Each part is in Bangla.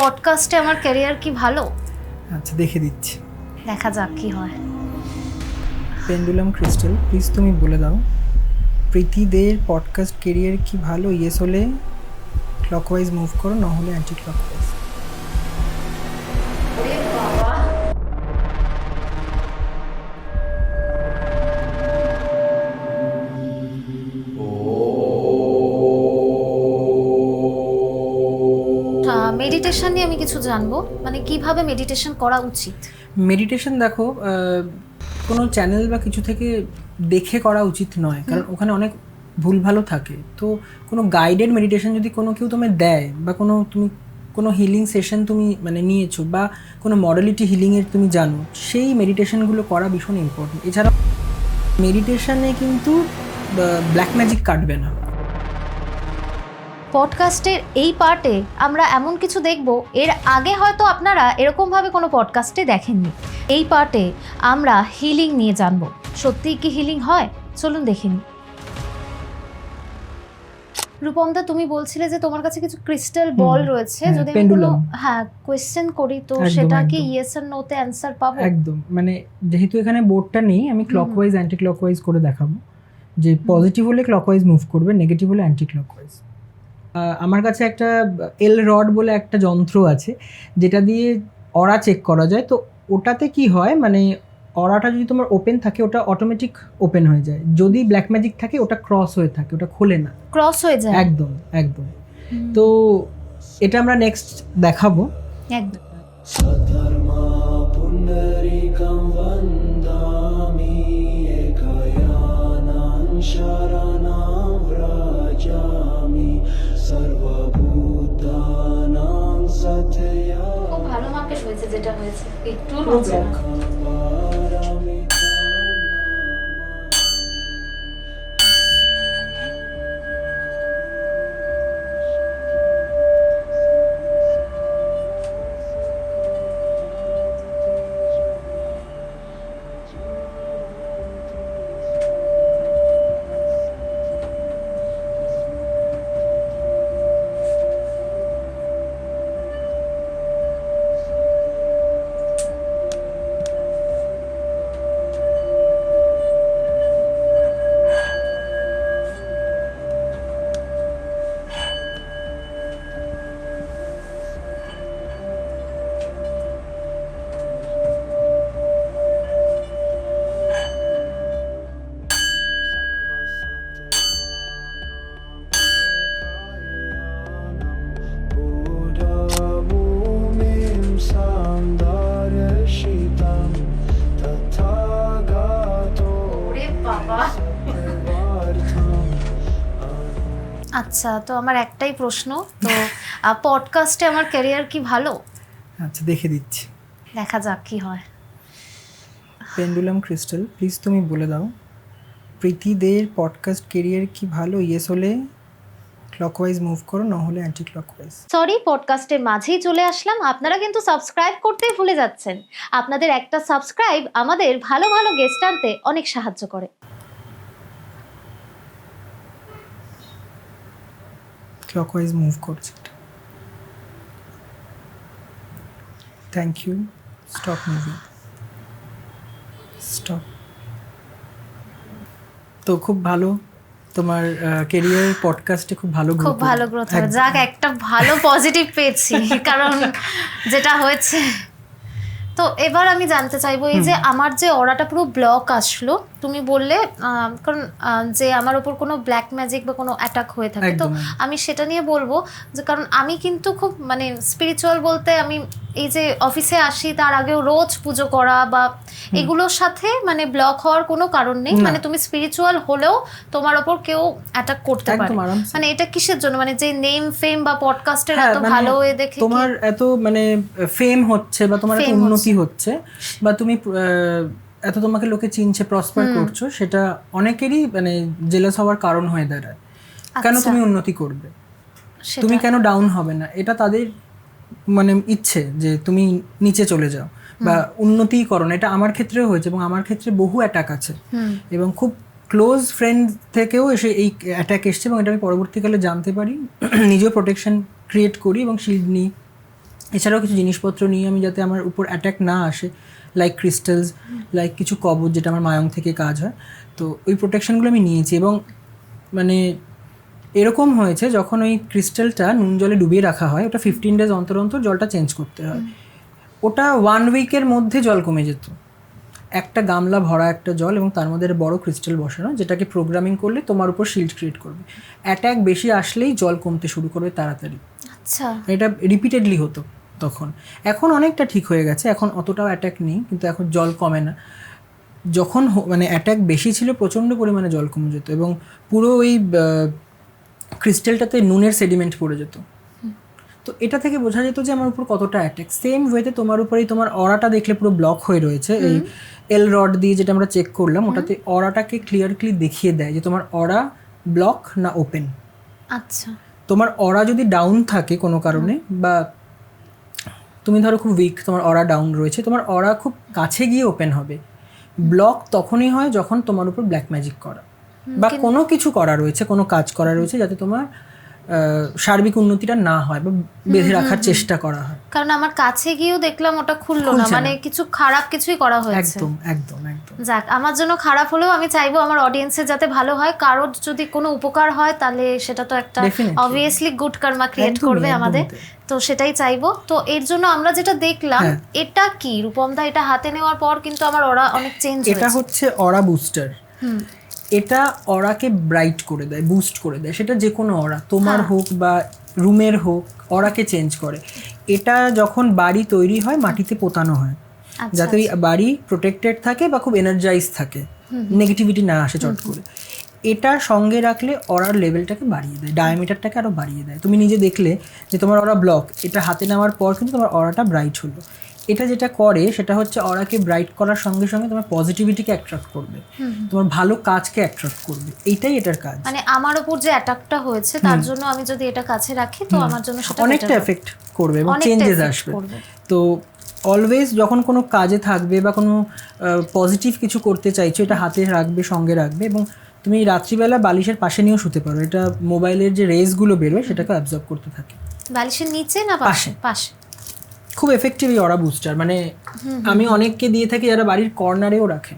পডকাস্টে আমার ক্যারিয়ার কি ভালো? আচ্ছা দেখে দিচ্ছি। দেখা যাক কি হয়। পেন্ডুলাম ক্রিস্টাল প্লিজ তুমি বলে দাও প্রীতিদের পডকাস্ট কেরিয়ার কি ভালো? ইয়েস হলে ক্লকওয়াইজ মুভ করো না হলে অ্যান্টি ক্লকওয়াইজ মেডিটেশন নিয়ে আমি কিছু জানব। মানে কীভাবে মেডিটেশন করা উচিত? মেডিটেশন দেখো কোনো চ্যানেল বা কিছু থেকে দেখে করা উচিত নয়। কারণ ওখানে অনেক ভুল ভালো থাকে। তো কোনো গাইডেড মেডিটেশন যদি কোনো কেউ তোমায় দেয় বা কোনো তুমি কোনো হিলিং সেশন তুমি মানে নিয়েছো বা কোনো মডেলিটি হিলিংয়ের তুমি জানো সেই মেডিটেশনগুলো করা ভীষণ ইম্পর্টেন্ট এছাড়া মেডিটেশনে কিন্তু ব্ল্যাক ম্যাজিক কাটবে না। পডকাস্টের এই পার্টে আমরা এমন কিছু দেখব। এর আগে হয়তো আপনারা এরকমভাবে কোনো পডকাস্টে দেখেননি। এই পার্টে আমরা হিলিং নিয়ে জানব। সত্যিই কি হিলিং হয়? চলুন দেখে দেখিনি রূপমদা তুমি বলছিলে যে তোমার কাছে কিছু ক্রিস্টাল বল রয়েছে। হ্যাঁ, যদি আমি কোনো হ্যাঁ কোয়েশ্চেন করি তো সেটা কি। ইয়েস আর নোতে অ্যান্সার পাবো? একদম। মানে যেহেতু এখানে বোর্ডটা নেই আমি ক্লকওয়াইজ অ্যান্টি ক্লকওয়াইজ করে দেখাবো। যে পজিটিভ হলে ক্লকওয়াইজ মুভ করবে নেগেটিভ হলে অ্যান্টি ক্লকওয়াইজ আমার কাছে একটা এল রড বলে একটা যন্ত্র আছে যেটা দিয়ে অরা চেক করা যায়। তো ওটাতে কি হয় মানে অরাটা যদি তোমার ওপেন থাকে ওটা অটোমেটিক ওপেন হয়ে যায়। যদি ব্ল্যাক ম্যাজিক থাকে ওটা ক্রস হয়ে থাকে ওটা খোলে না। ক্রস হয়ে যায়? একদম একদম। তো এটা আমরা নেক্সট দেখাবো। একদম। যেটা হয়েছে। একটু লজ্জা আচ্ছা তো আমার একটাই প্রশ্ন তো পডকাস্টে আমার ক্যারিয়ার কি ভালো? আচ্ছা দেখে দিচ্ছি। দেখা যাক কি হয়। পেন্ডুলাম ক্রিস্টাল প্লিজ তুমি বলে দাও। প্রীতিদের পডকাস্ট কেরিয়ার কি ভালো? ইয়েস হলে ক্লকওয়াইজ মুভ করো না হলে অ্যান্টি ক্লকওয়াইজ সরি পডকাস্টের মাঝেই চলে আসলাম। আপনারা কিন্তু সাবস্ক্রাইব করতেই ভুলে যাচ্ছেন। আপনাদের একটা সাবস্ক্রাইব আমাদের ভালো ভালো গেস্ট আনতে অনেক সাহায্য করে। ক্লকওয়াইজ মুভ করছে thank you stop movie stop তো খুব ভালো তোমার কেরিয়ার পডকাস্টে খুব ভালো খুব ভালো। গ্রোথ হবে যাক একটা ভালো পজিটিভ পেয়েছি কারণ যেটা হয়েছে। তো এবার আমি জানতে চাইব এই যে আমার যে অরাটা পুরো ব্লক আসলো তুমি বললে কারণ যে আমার ওপর কোনো ব্ল্যাক ম্যাজিক বা কোনো অ্যাটাক হয়ে থাকে তো। আমি সেটা নিয়ে বলব যে কারণ আমি কিন্তু খুব মানে স্পিরিচুয়াল বলতে আমি এই যে অফিসে আসি তার আগেও রোজ পুজো করা বা এগুলোর সাথে মানে ব্লক হওয়ার কোনো কারণ নেই। মানে তুমি স্পিরিচুয়াল হলেও তোমার ওপর কেউ অ্যাটাক করতে পারে। মানে এটা কিসের জন্য? মানে যে নেম ফেম বা পডকাস্টের হ্যাঁ, এত মানে ভালো হয়ে দেখে তোমার এত মানে ফেম হচ্ছে বা তোমার এত উন্নতি হচ্ছে। বা তুমি এত তোমাকে লোকে চিনছে প্রসপার করছ সেটা অনেকেরই মানে জেলাস হওয়ার কারণ হয়ে দাঁড়ায়। কেন আচ্ছা। তুমি উন্নতি করবে? তুমি কেন ডাউন হবে না? এটা তাদের মানে ইচ্ছে যে তুমি নিচে চলে যাও বা উন্নতি করো না। এটা আমার ক্ষেত্রেও হয়েছে এবং আমার ক্ষেত্রে বহু অ্যাটাক আছে। এবং খুব ক্লোজ ফ্রেন্ড থেকেও এসে এই অ্যাটাক এসছে এবং এটা আমি পরবর্তীকালে জানতে পারি। নিজেও প্রোটেকশন ক্রিয়েট করি এবং শিল্ড নিই। এছাড়াও কিছু জিনিসপত্র নিয়ে আমি যাতে আমার উপর অ্যাটাক না আসে। লাইক ক্রিস্টালস লাইক কিছু কবচ যেটা আমার মায়ং থেকে কাজ হয়। তো ওই প্রোটেকশনগুলো আমি নিয়েছি এবং মানে এরকম হয়েছে যখন ওই ক্রিস্টালটা নুন জলে ডুবিয়ে রাখা হয় ওটা ফিফটিন ডেজ অন্তর অন্তর জলটা চেঞ্জ করতে হয়। ওটা ওয়ান উইকের মধ্যে জল কমে যেত। একটা গামলা ভরা একটা জল এবং তার মধ্যে একটা বড় ক্রিস্টাল বসানো যেটাকে প্রোগ্রামিং করলে তোমার উপর শিল্ড ক্রিয়েট করবে। অ্যাট্যাক বেশি আসলেই জল কমতে শুরু করবে তাড়াতাড়ি। আচ্ছা। এটা রিপিটেডলি হতো। তখন। এখন অনেকটা ঠিক হয়ে গেছে এখন অতটাও অ্যাট্যাক নেই কিন্তু এখন জল কমে না। যখন মানে অ্যাট্যাক বেশি ছিল প্রচণ্ড পরিমাণে জল কমে যেত এবং পুরো ওই ক্রিস্টালটাতে নুনের সেডিমেন্ট পড়ে যেত। তো এটা থেকে বোঝা যেত যে আমার উপর কতটা অ্যাট্যাক সেম ওয়েতে তোমার উপরেই তোমার অরাটা দেখলে পুরো ব্লক হয়ে রয়েছে। এই এল রড দিয়ে যেটা আমরা চেক করলাম ওটাতে অরাটাকে ক্লিয়ারলি দেখিয়ে দেয় যে তোমার অরা ব্লক না ওপেন আচ্ছা। তোমার অরা যদি ডাউন থাকে কোনো কারণে বা তুমি ধরো খুব উইক তোমার অরা ডাউন রয়েছে তোমার অরা খুব কাছে গিয়ে ওপেন হবে। ব্লক তখনই হয় যখন তোমার উপর ব্ল্যাক ম্যাজিক করা। বা কোনো কিছু করা রয়েছে কোনো কাজ করা রয়েছে যাতে তোমার সার্বিক উন্নতিটা না হয় বা বেঁধে রাখার চেষ্টা করা হয়। কারণ আমার কাছে গিয়েও দেখলাম ওটা খুললো না মানে কিছু খারাপ কিছুই করা হয়েছে। একদম একদম একদম। যাক আমার জন্য খারাপ হলেও আমি চাইব আমার অডিয়েন্সের যাতে ভালো হয়। কারোর যদি কোনো উপকার হয় তাহলে সেটা তো একটা অবভিয়াসলি গুড কার্মা ক্রিয়েট করবে আমাদের। তো সেটাই চাইব। তো এর জন্য আমরা যেটা দেখলাম হ্যাঁ। এটা কি? রূপমদা এটা হাতে নেওয়ার পর কিন্তু আমার ওরা অনেক চেঞ্জ এটা হচ্ছে অরা বুস্টার হুম। এটা অরাকে ব্রাইট করে দেয় বুস্ট করে দেয়। সেটা যে কোনো অরা তোমার হ্যাঁ। হোক বা রুমের হোক অরাকে চেঞ্জ করে। এটা যখন বাড়ি তৈরি হয় মাটিতে পোতানো হয়। আচ্ছা যাতে ওই বাড়ি প্রোটেক্টেড থাকে বা খুব এনার্জাইজ থাকে। নেগেটিভিটি না আসে চট করে। এটা সঙ্গে রাখলে অরার লেভেলটাকে বাড়িয়ে দেয় ডায়ামিটারটাকে আরও বাড়িয়ে দেয়। তুমি নিজে দেখলে যে তোমার অরা ব্লক এটা হাতে নেওয়ার পর কিন্তু তোমার অরাটা ব্রাইট হলো। এটা যেটা করে সেটা হচ্ছে অরাকে ব্রাইট করার সঙ্গে সঙ্গে তোমার পজিটিভিটিকে অ্যাট্রাক্ট করবে। তোমার ভালো কাজকে অ্যাট্রাক্ট করবে। এইটাই এটার কাজ। মানে আমার উপর যে অ্যাটাকটা হয়েছে তার জন্য আমি যদি এটা কাছে রাখি তো আমার জন্য সেটা অনেকটা এফেক্ট করবে এবং চেঞ্জেস আসবে। তো অলওয়েজ যখন কোনো কাজে থাকবে বা কোনো পজিটিভ কিছু করতে চাইছো এটা হাতে রাখবে সঙ্গে রাখবে এবং তুমি রাত্রিবেলা বালিশের পাশে নিয়েও শুতে পারো। এটা মোবাইলের যে রেসগুলো বেরোয় সেটাকে অ্যাবজর্ব করতে থাকে। বালিশের নিচে না পাশে। পাশে। খুব এফেক্টিভ এই অরা বুস্টার মানে আমি অনেককে দিয়ে থাকি যারা বাড়ির কর্নারেও রাখে।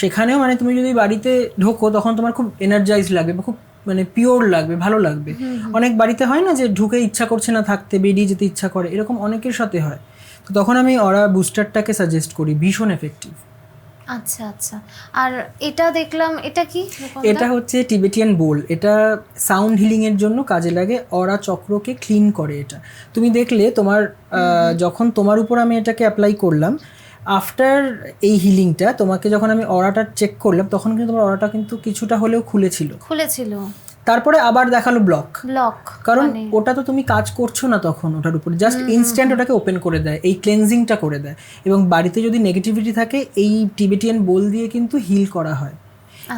সেখানেও মানে তুমি যদি বাড়িতে ঢোকো তখন তোমার খুব এনার্জাইজ লাগবে বা খুব মানে পিওর লাগবে ভালো লাগবে। অনেক বাড়িতে হয় না যে ঢুকে ইচ্ছা করছে না থাকতে বেরিয়ে যেতে ইচ্ছা করে এরকম অনেকের সাথে হয়। তো তখন আমি অরা বুস্টারটাকে সাজেস্ট করি ভীষণ এফেক্টিভ আচ্ছা আচ্ছা। আর এটা দেখলাম এটা কি? এটা হচ্ছে টিবেটিয়ান বোল। এটা সাউন্ড হিলিং এর জন্য কাজে লাগে অরা চক্রকে ক্লিন করে এটা। তুমি দেখলে তোমার যখন তোমার উপর আমি এটাকে অ্যাপ্লাই করলাম আফটার এই হিলিংটা তোমাকে যখন আমি অরাটা চেক করলাম তখন কিন্তু তোমার অরাটা কিন্তু কিছুটা হলেও খুলেছিল। খুলেছিল। তারপরে আবার দেখাল ব্লক ব্লক কারণ মানে ওটা তো তুমি কাজ করছ না তখন ওটার উপরে। জাস্ট ইনস্ট্যান্ট ওটাকে ওপেন করে দেয় এই ক্লেনজিংটা করে দেয়। এবং বাড়িতে যদি নেগেটিভিটি থাকে এই টিবেটিয়ান বোল দিয়ে কিন্তু হিল করা হয়।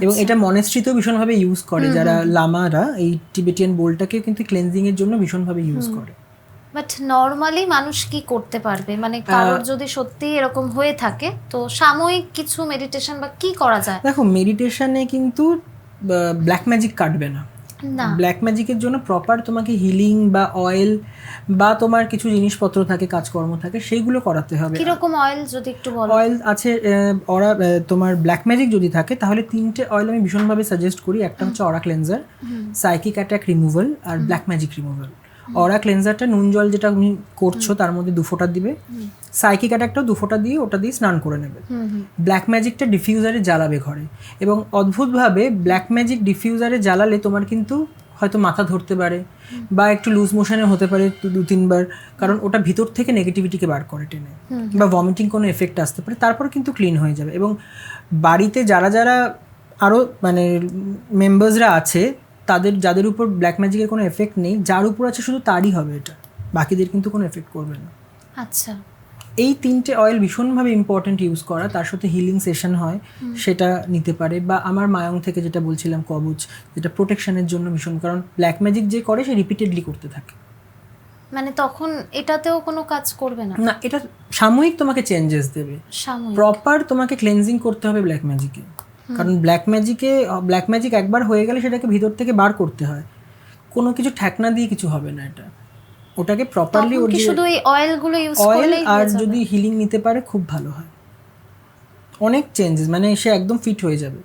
এবং এটা মনেস্ট্রিতেও ভীষণভাবে ইউজ করে। যারা লামারা এই টিবেটিয়ান বোলটাকে কিন্তু ক্লেনজিং এর জন্য ভীষণভাবে ইউজ করে। বাট নর্মালি মানুষ কি করতে পারবে? মানে কারোর যদি সত্যি এরকম হয়ে থাকে তো সাময়িক কিছু মেডিটেশন বা কি করা যায়? দেখো মেডিটেশনে কিন্তু ব্ল্যাক ম্যাজিক কাটবে না। ব্ল্যাক ম্যাজিকের জন্য প্রপার তোমাকে হিলিং বা অয়েল বা তোমার কিছু জিনিসপত্র থাকে কাজকর্ম থাকে সেইগুলো করাতে হবে। কীরকম অয়েল যদি একটু বলো? অয়েল আছে ওরা তোমার ব্ল্যাক ম্যাজিক যদি থাকে তাহলে তিনটে অয়েল আমি ভীষণভাবে সাজেস্ট করি। একটা হচ্ছে aura cleanser psychic attack removal আর ব্ল্যাক ম্যাজিক রিমুভাল অরা ক্লেন্সারটা নুন জল যেটা তুমি করছ তার মধ্যে দু ফোঁটা দিবে। সাইকিক অ্যাটাকটাও দু ফোঁটা দিয়ে ওটা দিয়ে স্নান করে নেবে। ব্ল্যাক ম্যাজিকটা ডিফিউজারে জ্বালাবে ঘরে। এবং অদ্ভুতভাবে ব্ল্যাক ম্যাজিক ডিফিউজারে জ্বালালে তোমার কিন্তু হয়তো মাথা ধরতে পারে বা একটু লুজ মোশনে হতে পারে দু তিনবার। কারণ ওটা ভিতর থেকে নেগেটিভিটিকে বার করে টেনে। বা ভমিটিং কোনো এফেক্ট আসতে পারে। তারপর কিন্তু ক্লিন হয়ে যাবে। এবং বাড়িতে যারা যারা আরও মানে মেম্বার্সরা আছে তাদের যাদের উপর ব্ল্যাক ম্যাজিকের কোনো এফেক্ট নেই যার উপর আছে শুধু তারই হবে এটা। বাকিদের কিন্তু কোনো এফেক্ট করবে না। আচ্ছা। এই তিনটে অয়েল ভীষণভাবে ইম্পর্টেন্ট ইউজ করা তার সাথে হিলিং সেশন হয় সেটা নিতে পারে। বা আমার মায়ং থেকে যেটা বলছিলাম কবচ যেটা প্রোটেকশনের জন্য ভীষণ কারণ ব্ল্যাক ম্যাজিক যে করে সে রিপিটেডলি করতে থাকে। মানে তখন এটাতেও কোনো কাজ করবে না? না এটা সাময়িক তোমাকে চেঞ্জেস দেবে। প্রপার তোমাকে ক্লেনজিং করতে হবে ব্ল্যাক ম্যাজিকে কারণ ব্ল্যাক ম্যাজিকে ব্ল্যাক ম্যাজিক একবার হয়ে গেলে সেটাকে ভিতর থেকে বার করতে হয়। কোনো কিছু ঠেকনা দিয়ে কিছু হবে না এটা। ওটাকে প্রপারলি ওর শুধু এই অয়েলগুলো ইউজ অয়েল আর যদি হিলিং নিতে পারে খুব ভালো হয়। অনেক চেঞ্জেস মানে সে একদম ফিট হয়ে যাবে।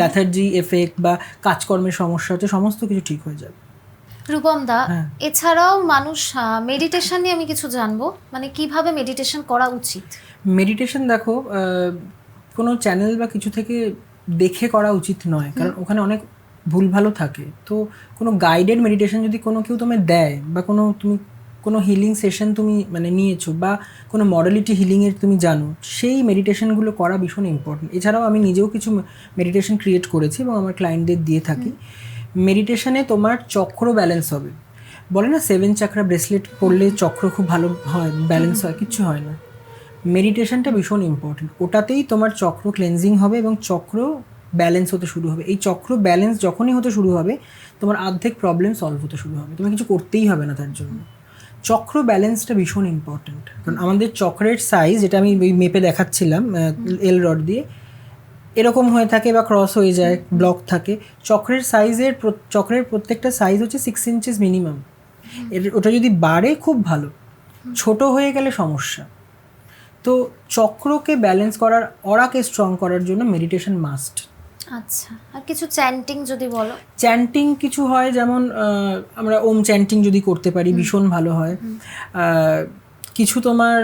ল্যাথার্জি এফেক্ট বা কাজকর্মের সমস্যা হচ্ছে সমস্ত কিছু ঠিক হয়ে যাবে। রূপম দা হ্যাঁ। এছাড়াও মানুষ মেডিটেশন নিয়ে আমি কিছু জানব। মানে কীভাবে মেডিটেশন করা উচিত? মেডিটেশন দেখো কোনো চ্যানেল বা কিছু থেকে দেখে করা উচিত নয় কারণ ওখানে অনেক ভুল ভালো থাকে। তো কোনো গাইডেড মেডিটেশন যদি কোনো কেউ তোমায় দেয় বা কোনো তুমি কোনো হিলিং সেশন তুমি মানে নিয়েছো বা কোনো মডেলিটি হিলিংয়ের তুমি জানো সেই মেডিটেশনগুলো করা ভীষণ ইম্পর্টেন্ট এছাড়াও আমি নিজেও কিছু মেডিটেশন ক্রিয়েট করেছি এবং আমার ক্লায়েন্টদের দিয়ে থাকি। মেডিটেশনে তোমার চক্র ব্যালেন্স হবে। বলে না সেভেন চাকরা ব্রেসলেট পরলে চক্র খুব ভালো হয় ব্যালেন্স হয় কিচ্ছু হয় না। মেডিটেশনটা ভীষণ ইম্পর্টেন্ট ওটাতেই তোমার চক্র ক্লেনজিং হবে এবং চক্র ব্যালেন্স হতে শুরু হবে। এই চক্র ব্যালেন্স যখনই হতে শুরু হবে, তোমার অর্ধেক প্রবলেম সলভ হতে শুরু হবে। তোমার কিছু করতেই হবে না তার জন্য। চক্র ব্যালেন্সটা ভীষণ ইম্পর্টেন্ট কারণ আমাদের চক্রের সাইজ যেটা আমি ওই মেপে দেখাচ্ছিলাম এল রড দিয়ে, এরকম হয়ে থাকে বা ক্রস হয়ে যায় ব্লক থাকে। চক্রের সাইজের চক্রের প্রত্যেকটা সাইজ হচ্ছে সিক্স ইঞ্চেস মিনিমাম এর, ওটা যদি বাড়ে, খুব ভালো। ছোট হয়ে গেলে সমস্যা। তো চক্রকে ব্যালেন্স করার অরাকে স্ট্রং করার জন্য মেডিটেশন মাস্ট আচ্ছা আর কিছু চ্যান্টিং যদি বলো? চ্যান্টিং কিছু হয় যেমন আমরা ওম চ্যান্টিং যদি করতে পারি ভীষণ ভালো হয়। কিছু তোমার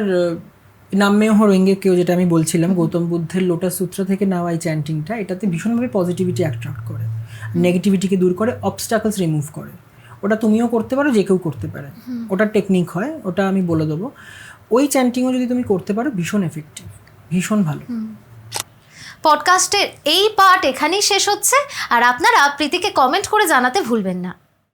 নাম্যেহ রোঙ্গে কেউ যেটা আমি বলছিলাম গৌতম বুদ্ধের লোটাস সূত্র থেকে নেওয়া এই চ্যান্টিংটা এটাতে ভীষণভাবে পজিটিভিটি অ্যাট্রাক্ট করে। নেগেটিভিটিকে দূর করে অবস্টাকলস রিমুভ করে। ওটা তুমিও করতে পারো যে কেউ করতে পারে। ওটা টেকনিক হয় ওটা আমি বলে দেবো। ওই চ্যান্টিংও যদি তুমি করতে পারো, ভীষণ এফেক্টিভ ভীষণ ভালো। পডকাস্টের এই পার্ট এখানেই শেষ হচ্ছে। আর আপনারা প্রীতিকে কমেন্ট করে জানাতে ভুলবেন না।